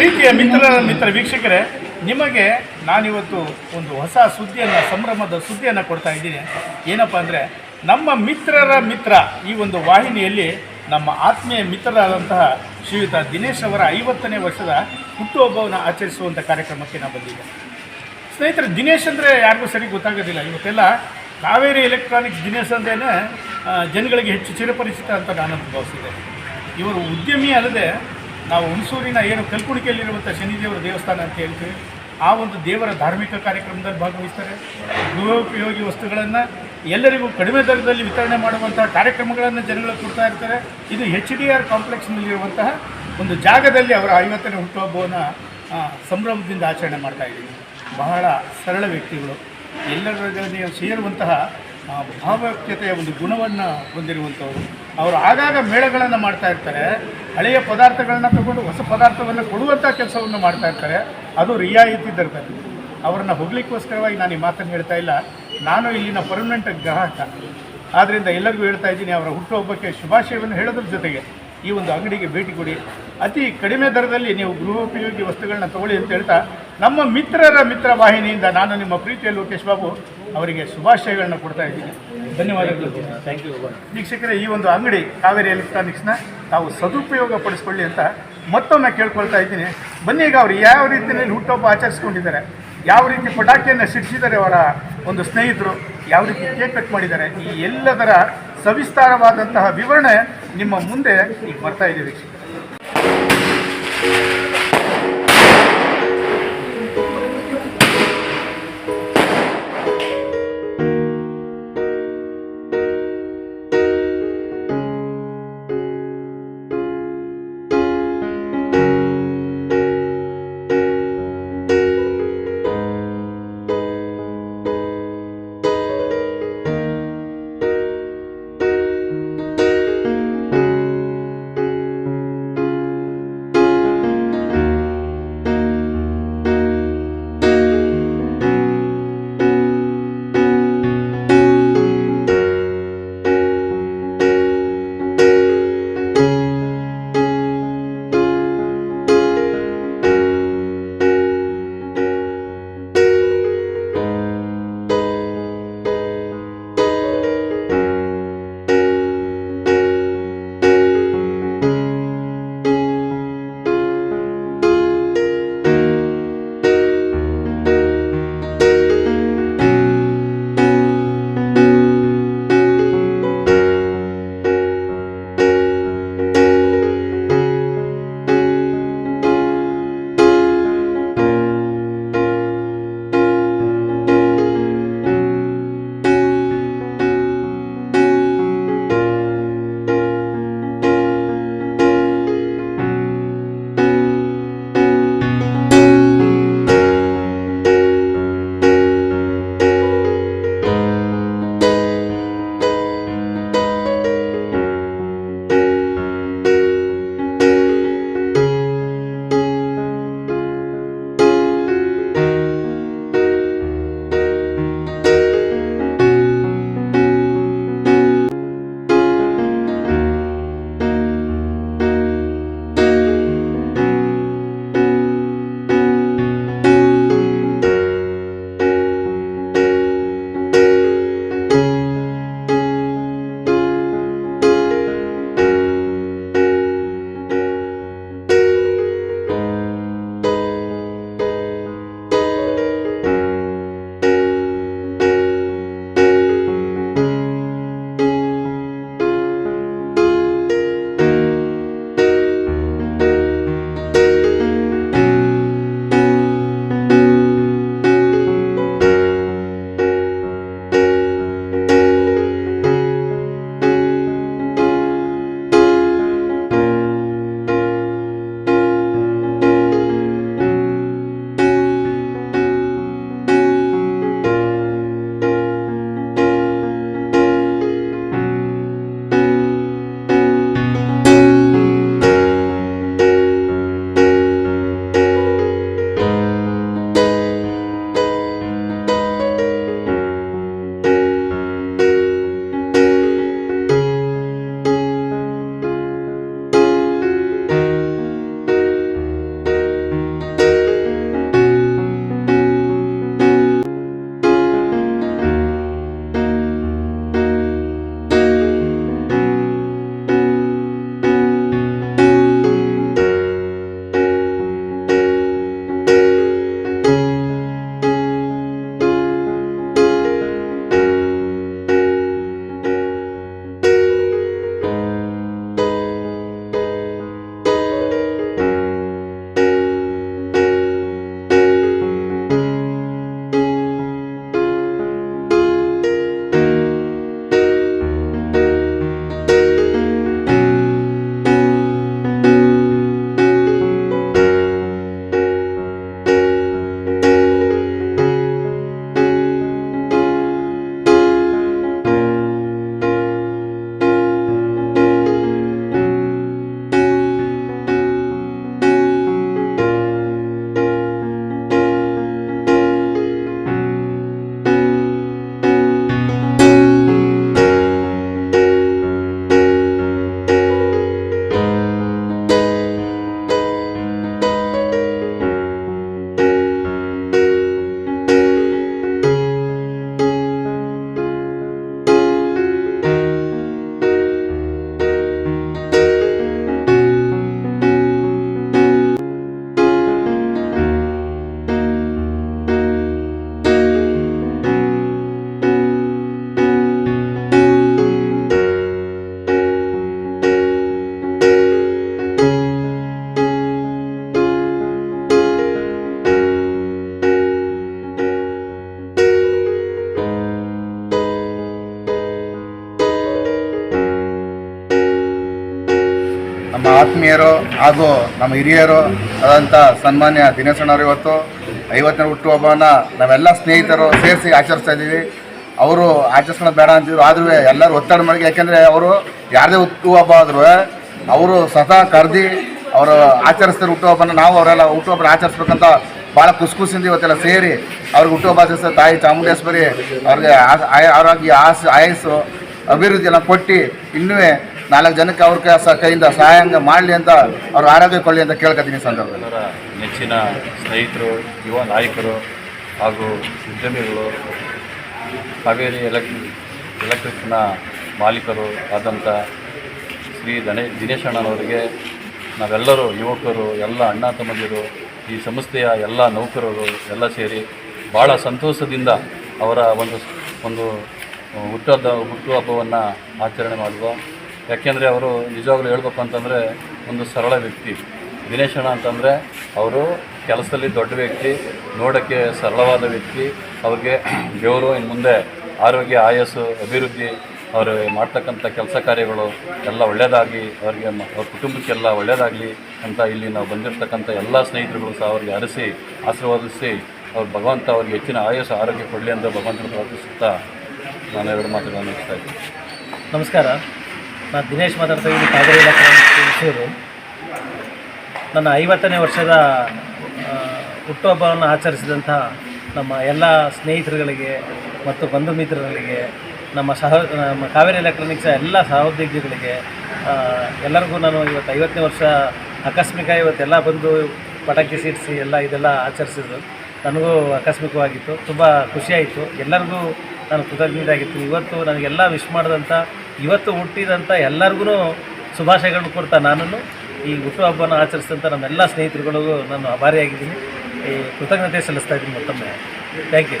ಪ್ರೀತಿಯ ಮಿತ್ರರ ಮಿತ್ರ ವೀಕ್ಷಕರೇ, ನಿಮಗೆ ನಾನಿವತ್ತು ಒಂದು ಹೊಸ ಸುದ್ದಿಯನ್ನು, ಸಂಭ್ರಮದ ಸುದ್ದಿಯನ್ನು ಕೊಡ್ತಾ ಇದ್ದೀನಿ. ಏನಪ್ಪ ಅಂದರೆ, ನಮ್ಮ ಮಿತ್ರರ ಮಿತ್ರ ಈ ಒಂದು ವಾಹಿನಿಯಲ್ಲಿ ನಮ್ಮ ಆತ್ಮೀಯ ಮಿತ್ರರಾದಂತಹ ಶ್ರೀಯುತ ದಿನೇಶ್ ಅವರ ಐವತ್ತನೇ ವರ್ಷದ ಹುಟ್ಟುಹಬ್ಬವನ್ನು ಆಚರಿಸುವಂಥ ಕಾರ್ಯಕ್ರಮಕ್ಕೆ ನಾನು ಬಂದಿದ್ದೆ. ಸ್ನೇಹಿತರೆ, ದಿನೇಶ್ ಅಂದರೆ ಯಾರಿಗೂ ಸರಿ ಗೊತ್ತಾಗೋದಿಲ್ಲ. ಇವತ್ತೆಲ್ಲ ಕಾವೇರಿ ಎಲೆಕ್ಟ್ರಾನಿಕ್ಸ್ ದಿನೇಶ್ ಅಂದ್ರೇ ಜನಗಳಿಗೆ ಹೆಚ್ಚು ಚಿರಪರಿಚಿತ ಅಂತ ನಾನು ಭಾವಿಸಿದೆ ಇವರು ಉದ್ಯಮಿ ಅಲ್ಲದೆ ನಾವು ಹುಣಸೂರಿನ ಏನು ಕಲ್ಕುಣಿಕೆಯಲ್ಲಿರುವಂಥ ಶನಿದೇವರ ದೇವಸ್ಥಾನ ಅಂತ ಹೇಳ್ತೀವಿ, ಆ ಒಂದು ದೇವರ ಧಾರ್ಮಿಕ ಕಾರ್ಯಕ್ರಮದಲ್ಲಿ ಭಾಗವಹಿಸ್ತಾರೆ. ಗೃಹೋಪಯೋಗಿ ವಸ್ತುಗಳನ್ನು ಎಲ್ಲರಿಗೂ ಕಡಿಮೆ ದರದಲ್ಲಿ ವಿತರಣೆ ಮಾಡುವಂತಹ ಕಾರ್ಯಕ್ರಮಗಳನ್ನು ಜನಗಳಿಗೆ ಕೊಡ್ತಾ ಇರ್ತಾರೆ. ಇದು ಹೆಚ್ ಡಿ ಆರ್ ಕಾಂಪ್ಲೆಕ್ಸ್ನಲ್ಲಿರುವಂತಹ ಒಂದು ಜಾಗದಲ್ಲಿ ಅವರ ಐವತ್ತನೇ ಹುಟ್ಟುಹಬ್ಬವನ್ನು ಸಂಭ್ರಮದಿಂದ ಆಚರಣೆ ಮಾಡ್ತಾ ಇದ್ದೀವಿ. ಬಹಳ ಸರಳ ವ್ಯಕ್ತಿಗಳು. ಎಲ್ಲರ ಸೇರುವಂತಹ ಆ, ಭಾವೈಕ್ಯತೆಯ ಒಂದು ಗುಣವನ್ನು ಹೊಂದಿರುವಂಥವ್ರು. ಅವರು ಆಗಾಗ ಮೇಳಗಳನ್ನು ಮಾಡ್ತಾ ಇರ್ತಾರೆ. ಹಳೆಯ ಪದಾರ್ಥಗಳನ್ನ ತಗೊಂಡು ಹೊಸ ಪದಾರ್ಥವನ್ನು ಕೊಡುವಂಥ ಕೆಲಸವನ್ನು ಮಾಡ್ತಾ ಇರ್ತಾರೆ. ಅದು ರಿಯಾಯಿತಿ ದರದಲ್ಲಿ ಅವರನ್ನು ಹೋಗ್ಲಿಕ್ಕೋಸ್ಕರವಾಗಿ ನಾನು ಈ ಮಾತನ್ನು ಹೇಳ್ತಾ ಇಲ್ಲ. ನಾನು ಇಲ್ಲಿನ ಪರ್ಮನೆಂಟ್ ಗ್ರಾಹಕ. ಆದ್ದರಿಂದ ಎಲ್ಲರಿಗೂ ಹೇಳ್ತಾ ಇದ್ದೀನಿ ಅವರ ಹುಟ್ಟುಹಬ್ಬಕ್ಕೆ ಶುಭಾಶಯವನ್ನು ಹೇಳೋದ್ರ ಜೊತೆಗೆ ಈ ಒಂದು ಅಂಗಡಿಗೆ ಭೇಟಿ ಕೊಡಿ. ಅತಿ ಕಡಿಮೆ ದರದಲ್ಲಿ ನೀವು ಗೃಹೋಪಯೋಗಿ ವಸ್ತುಗಳನ್ನ ತಗೊಳ್ಳಿ ಅಂತ ಹೇಳ್ತಾ ನಮ್ಮ ಮಿತ್ರರ ಮಿತ್ರ ವಾಹಿನಿಯಿಂದ ನಾನು ನಿಮ್ಮ ಪ್ರೀತಿಯ ಲೋಕೇಶ್ ಬಾಬು ಅವರಿಗೆ ಶುಭಾಶಯಗಳನ್ನ ಕೊಡ್ತಾ ಇದ್ದೀನಿ. ಧನ್ಯವಾದಗಳು. ಥ್ಯಾಂಕ್ ಯು ವೀಕ್ಷಕರೇ ಈ ಒಂದು ಅಂಗಡಿ ಕಾವೇರಿ ಎಲೆಕ್ಟ್ರಾನಿಕ್ಸ್ನ ತಾವು ಸದುಪಯೋಗ ಪಡಿಸ್ಕೊಳ್ಳಿ ಅಂತ ಮತ್ತೊಮ್ಮೆ ಕೇಳ್ಕೊಳ್ತಾ ಇದ್ದೀನಿ. ಬನ್ನಿ ಈಗ ಅವರು ಯಾವ ರೀತಿಯಲ್ಲಿ ಹುಟ್ಟುಹಬ್ಬ ಆಚರಿಸ್ಕೊಂಡಿದ್ದಾರೆ ಯಾವ ರೀತಿ ಪಟಾಕಿಯನ್ನು ಸಿಡಿಸಿದ್ದಾರೆ ಅವರ ಒಂದು ಸ್ನೇಹಿತರು ಯಾವ ರೀತಿ ಕೇಕ್ ಕಟ್ ಮಾಡಿದ್ದಾರೆ ಈ ಎಲ್ಲದರ ಸವಿಸ್ತಾರವಾದಂತಹ ವಿವರಣೆ ನಿಮ್ಮ ಮುಂದೆ ಈಗ ಬರ್ತಾ ಇದೆ ವೀಕ್ಷಕರೇ. ಆತ್ಮೀಯರು ಹಾಗೂ ನಮ್ಮ ಹಿರಿಯರು ಆದಂಥ ಸನ್ಮಾನ್ಯ ದಿನೇಶಣ್ಣವರು ಇವತ್ತು. ಐವತ್ತನೇ ಹುಟ್ಟುಹಬ್ಬವನ್ನು ನಾವೆಲ್ಲ ಸ್ನೇಹಿತರು ಸೇರಿಸಿ ಆಚರಿಸ್ತಾ ಇದ್ದೀವಿ. ಅವರು ಆಚರಿಸೋಣ ಬೇಡ ಅಂತಿದ್ರು. ಆದ್ರೂ ಎಲ್ಲರೂ ಒತ್ತಡ ಮಾಡಿ, ಯಾಕೆಂದರೆ ಅವರು ಯಾರದೇ ಹುಟ್ಟುಹಬ್ಬ ಆದರೂ ಅವರು ಸ್ವತಃ ಕರೆದಿ ಅವರು ಆಚರಿಸ್ತಾರೆ ಹುಟ್ಟುಹಬ್ಬನ ನಾವು ಅವರೆಲ್ಲ ಹುಟ್ಟುಹಬ್ಬನ ಆಚರಿಸ್ಬೇಕಂತ ಭಾಳ ಖುಷಿ ಖುಷಿಯಿಂದ ಇವತ್ತೆಲ್ಲ ಸೇರಿ ಅವ್ರಿಗೆ ಹುಟ್ಟುಹಬ್ಬ ಆಚರಿಸ್ತಾರೆ. ತಾಯಿ ಚಾಮುಂಡೇಶ್ವರಿ ಅವ್ರಿಗೆ ಆರೋಗ್ಯ, ಆಸ ಆಯಸ್ಸು ಅಭಿವೃದ್ಧಿ ಎಲ್ಲ ಕೊಟ್ಟು ಇನ್ನೂ ನಾಲ್ಕು ಜನಕ್ಕೆ ಅವ್ರ ಕೈಯಿಂದ ಸಹಾಯ ಮಾಡಲಿ ಅಂತ ಅವ್ರ ಆರೋಗ್ಯ ಕೊಳ್ಳಿ ಅಂತ ಕೇಳ್ಕೊತೀನಿ ಸಂದರ್ಭದಲ್ಲಿ. ನೆಚ್ಚಿನ ಸ್ನೇಹಿತರು, ಯುವ ನಾಯಕರು ಹಾಗೂ ಉದ್ಯಮಿಗಳು, ಕಾವೇರಿ ಎಲೆಕ್ಟ್ರಿಕ್ ಎಲೆಕ್ಟ್ರಿಕ್ನ ಮಾಲೀಕರು ಆದಂಥ ಶ್ರೀ ದನೇ ದಿನೇಶ್ ಅಣ್ಣನವರಿಗೆ ನಾವೆಲ್ಲರೂ ಯುವಕರು, ಎಲ್ಲ ಅಣ್ಣ ತಮ್ಮಂದಿರು, ಈ ಸಂಸ್ಥೆಯ ಎಲ್ಲ ನೌಕರರು ಎಲ್ಲ ಸೇರಿ ಭಾಳ ಸಂತೋಷದಿಂದ ಅವರ ಒಂದು ಒಂದು ಹುಟ್ಟದ ಹುಟ್ಟುಹಬ್ಬವನ್ನು ಆಚರಣೆ ಮಾಡುವ ಯಾಕೆಂದರೆ ಅವರು ನಿಜವಾಗ್ಲೂ ಹೇಳ್ಬೇಕು ಅಂತಂದರೆ ಒಂದು ಸರಳ ವ್ಯಕ್ತಿ. ದಿನೇಶ್ ಅಣ್ಣ ಅಂತಂದರೆ ಅವರು ಕೆಲಸದಲ್ಲಿ ದೊಡ್ಡ ವ್ಯಕ್ತಿ, ನೋಡೋಕ್ಕೆ ಸರಳವಾದ ವ್ಯಕ್ತಿ, ಅವ್ರಿಗೆ ದೇವರು ಇನ್ನು ಮುಂದೆ ಆರೋಗ್ಯ, ಆಯಸ್ಸು, ಅಭಿವೃದ್ಧಿ, ಅವರು ಮಾಡ್ತಕ್ಕಂಥ ಕೆಲಸ ಕಾರ್ಯಗಳು ಎಲ್ಲ ಒಳ್ಳೆಯದಾಗಿ ಅವರಿಗೆ ಅವ್ರ ಕುಟುಂಬಕ್ಕೆಲ್ಲ ಒಳ್ಳೆಯದಾಗಲಿ ಅಂತ ಇಲ್ಲಿ ನಾವು ಬಂದಿರತಕ್ಕಂಥ ಎಲ್ಲ ಸ್ನೇಹಿತರುಗಳು ಸಹ ಅವ್ರಿಗೆ ಅರಸಿ, ಆಶೀರ್ವಾದಿಸಿ, ಅವ್ರು ಭಗವಂತ ಅವ್ರಿಗೆ ಹೆಚ್ಚಿನ ಆಯಸ್ಸು, ಆರೋಗ್ಯ ಕೊಡಲಿ ಅಂತ ಭಗವಂತನ ಪ್ರಾರ್ಥಿಸುತ್ತಾ ನಾನು ಎರಡು ಮಾತುಗಳನ್ನು ಮುಗಿಸ್ತಾ ಇದ್ದೀನಿ. ನಮಸ್ಕಾರ. ನಾನು ದಿನೇಶ್ ಮಾತಾಡ್ತಾ ಇದ್ದೀನಿ ಕಾವೇರಿ ಹುಣಸೂರು ನನ್ನ ಐವತ್ತನೇ ವರ್ಷದ ಹುಟ್ಟುಹಬ್ಬವನ್ನು ಆಚರಿಸಿದಂಥ ನಮ್ಮ ಎಲ್ಲ ಸ್ನೇಹಿತರುಗಳಿಗೆ ಮತ್ತು ಬಂಧು ಮಿತ್ರರುಗಳಿಗೆ ನಮ್ಮ ಸಹ, ನಮ್ಮ ಕಾವೇರಿ ಎಲೆಕ್ಟ್ರಾನಿಕ್ಸ್ ಎಲ್ಲ ಸಹೋದ್ಯೋಗಿಗಳಿಗೆ ಎಲ್ಲರಿಗೂ ನಾನು ಇವತ್ತು ಐವತ್ತನೇ ವರ್ಷ ಆಕಸ್ಮಿಕ ಇವತ್ತೆಲ್ಲ ಬಂದು ಪಟಾಕಿ ಸಿಡಿಸಿ ಎಲ್ಲ ಇದೆಲ್ಲ ಆಚರಿಸಿದ್ರು. ನನಗೂ ಆಕಸ್ಮಿಕವಾಗಿತ್ತು. ತುಂಬ ಖುಷಿಯಾಯಿತು. ಎಲ್ಲರಿಗೂ ನಾನು ಕೃತಜ್ಞತೆ ಆಗಿತ್ತು ಇವತ್ತು ನನಗೆಲ್ಲ ವಿಶ್ ಮಾಡಿದಂಥ ಇವತ್ತು ಹುಟ್ಟಿದಂಥ ಎಲ್ಲರಿಗೂ ಶುಭಾಶಯಗಳನ್ನು ಕೊಡ್ತಾ ನಾನು ಈ ಹುಟ್ಟುಹಬ್ಬನ ಆಚರಿಸಿದಂಥ ನಮ್ಮೆಲ್ಲ ಸ್ನೇಹಿತರುಗಳಿಗೂ ನಾನು ಆಭಾರಿಯಾಗಿದ್ದೀನಿ. ಈ ಕೃತಜ್ಞತೆ ಸಲ್ಲಿಸ್ತಾ ಇದ್ದೀನಿ ಮತ್ತೊಮ್ಮೆ. Thank you